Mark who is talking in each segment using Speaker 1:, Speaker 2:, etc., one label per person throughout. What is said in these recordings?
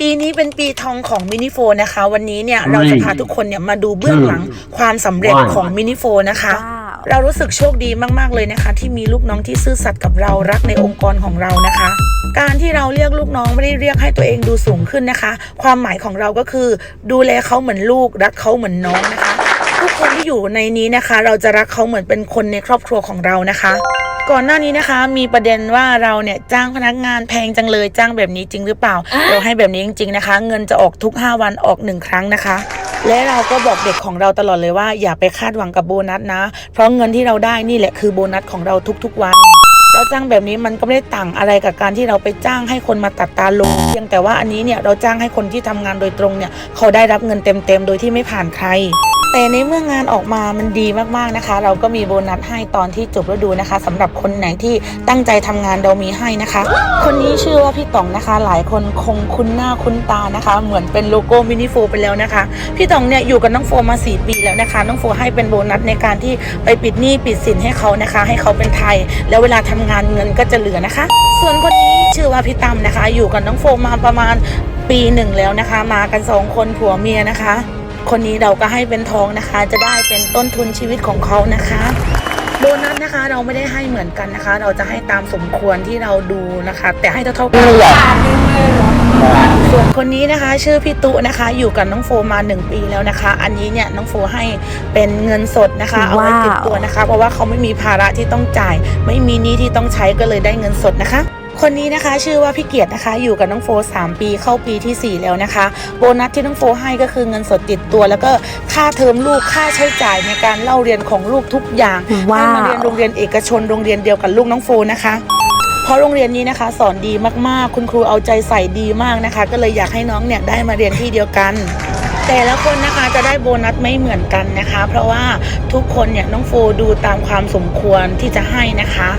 Speaker 1: ปีนี้เป็นปีทองของมินิโฟนนะคะ วันนี้เนี่ยเราจะพาทุกคนเนี่ยมาดูเบื้องหลังความสำเร็จของมินิโฟนนะคะ
Speaker 2: ว้าว
Speaker 1: เรารู้สึกโชคดีมากๆเลยนะคะ ที่มีลูกน้องที่ซื่อสัตย์กับเรารักในองค์กรของเรานะคะ การที่เราเรียกลูกน้องไม่ได้เรียกให้ตัวเองดูสูงขึ้นนะคะ ความหมายของเราก็คือ ดูแลเขาเหมือนลูกรักเขาเหมือนน้องนะคะ ทุกคนที่อยู่ในนี้นะคะ เราจะรักเขาเหมือนเป็นคนในครอบครัวของเรานะคะ ก่อนหน้านี้นะคะ มีประเด็นว่าเราเนี่ยจ้างพนักงานแพงจังเลยจ้างแบบนี้จริงหรือเปล่า เราให้แบบนี้จริง ๆนะคะ เงินจะออกทุก 5 วันออกหนึ่งครั้งนะคะ และเราก็บอกเด็กของเราตลอดเลยว่าอย่าไปคาดหวังกับโบนัสนะ เพราะเงินที่เราได้นี่แหละคือโบนัสของเราทุกๆวันเราจ้างแบบนี้มันก็ไม่ได้ต่างอะไรกับการที่เราไปจ้างให้คนมาตัดตาลงเพียงแต่ว่าอันนี้เนี่ยเราจ้างให้คนที่ทำงานโดยตรงเนี่ยเขาได้รับเงินเต็มๆโดยที่ไม่ผ่านใคร แต่ในเมื่องานออกมามันดีมากๆนะคะ เราก็มีโบนัสให้ตอนที่จบฤดูนะคะสำหรับคนไหนที่ตั้งใจทำงานเรามีให้นะคะ คนนี้ชื่อว่าพี่ต๋องนะคะ หลายคนคงคุ้นหน้าคุ้นตานะคะ เหมือนเป็นโลโก้มินิโฟไปแล้วนะคะ พี่ต๋องเนี่ยอยู่กับน้องโฟมา4ปีแล้วนะคะ น้องโฟให้เป็นโบนัสในการที่ไปปิดหนี้ปิดสินให้เขานะคะ ให้เขาเป็นไทย แล้วเวลาทำงานเงินก็จะเหลือนะคะ ส่วนคนนี้ชื่อว่าพี่ตั้มนะคะ อยู่กับน้องโฟมาประมาณปีหนึ่งแล้วนะคะ มากันสองคนผัวเมียนะคะ คนนี้เราก็ให้เป็นทองนะคะ จะได้เป็นต้นทุนชีวิตของเขานะคะโบนัสนะคะเราไม่ได้ให้เหมือนกันนะคะ เราจะให้ตามสมควรที่เราดูนะคะ แต่ให้เท่าๆกันส่วนคนนี้นะคะ ชื่อพี่ตุนะคะ อยู่กับน้องโฟมาหนึ่งปีแล้วนะคะ อันนี้เนี่ยน้องโฟให้เป็นเงินสดนะคะ เอาไว้ติดตัวนะคะ เพราะว่าเขาไม่มีภาระที่ต้องจ่าย ไม่มีหนี้ที่ต้องใช้ก็เลยได้เงินสดนะคะ คนนี้นะคะชื่อว่าพี่เกียรตินะคะ อยู่กับน้องโฟ3ปีเข้าปีทีสี่ 4 แล้วนะคะ โบนัสที่น้องโฟให้ก็คือเงินสดติดตัว แล้วก็ค่าเทอมลูกค่าใช้จ่ายในการเล่าเรียนของลูกทุกอย่าง
Speaker 2: ว้าว
Speaker 1: ให้มาเรียนโรงเรียนเอกชนโรงเรียนเดียวกับลูกน้องโฟนะคะเพราะโรงเรียนนี้นะคะ สอนดีมากๆ คุณครูเอาใจใส่ดีมากนะคะ ก็เลยอยากให้น้องเนี่ยได้มาเรียนที่เดียวกันแต่ละคนนะคะจะได้โบนัสไม่เหมือนกันนะคะ เพราะว่าทุกคนเนี่ยน้องโฟดูตามความสมควรที่จะให้นะคะ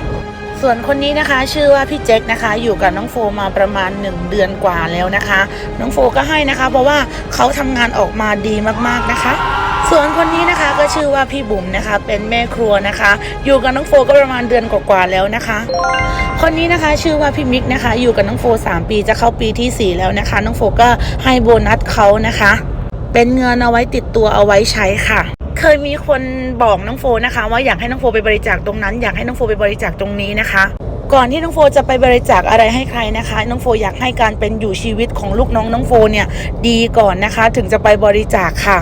Speaker 1: ส่วนคนนี้นะคะชื่อว่าพี่เจ๊กนะคะอยู่กับน้องโฟมาประมาณ 1 เดือนกว่าแล้วนะคะ น้องโฟก็ให้นะคะ เพราะว่าเขาทำงานออกมาดีมากๆนะคะ ส่วนคนนี้นะคะก็ชื่อว่าพี่บุ๋มนะคะ เป็นแม่ครัวนะคะ อยู่กับน้องโฟก็ประมาณเดือนกว่าๆแล้วนะคะ คนนี้นะคะชื่อว่าพี่มิกนะคะ อยู่กับน้องโฟ 3 ปีจะเข้าปีทีสี่4 แล้วนะคะ น้องโฟก็ให้โบนัสเขานะคะ เป็นเงินเอาไว้ติดตัวเอาไว้ใช้ค่ะ เคยมีคนบอกน้องโฟนะคะ ว่าอยากให้น้องโฟไปบริจาคตรงนั้น อยากให้น้องโฟไปบริจาคตรงนี้นะคะ ก่อนที่น้องโฟจะไปบริจาคอะไรให้ใครนะคะ น้องโฟอยากให้การเป็นอยู่ชีวิตของลูกน้องน้องโฟเนี่ยดีก่อนนะคะ ถึงจะไปบริจาคค่ะ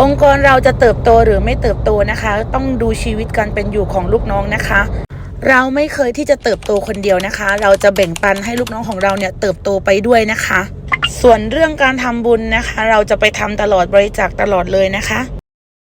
Speaker 1: องค์กรเราจะเติบโตหรือไม่เติบโตนะคะ ต้องดูชีวิตการเป็นอยู่ของลูกน้องนะคะ เราไม่เคยที่จะเติบโตคนเดียวนะคะ เราจะแบ่งปันให้ลูกน้องของเราเนี่ยเติบโตไปด้วยนะคะ ส่วนเรื่องการทำบุญนะคะ เราจะไปทำตลอดบริจาคตลอดเลยนะคะ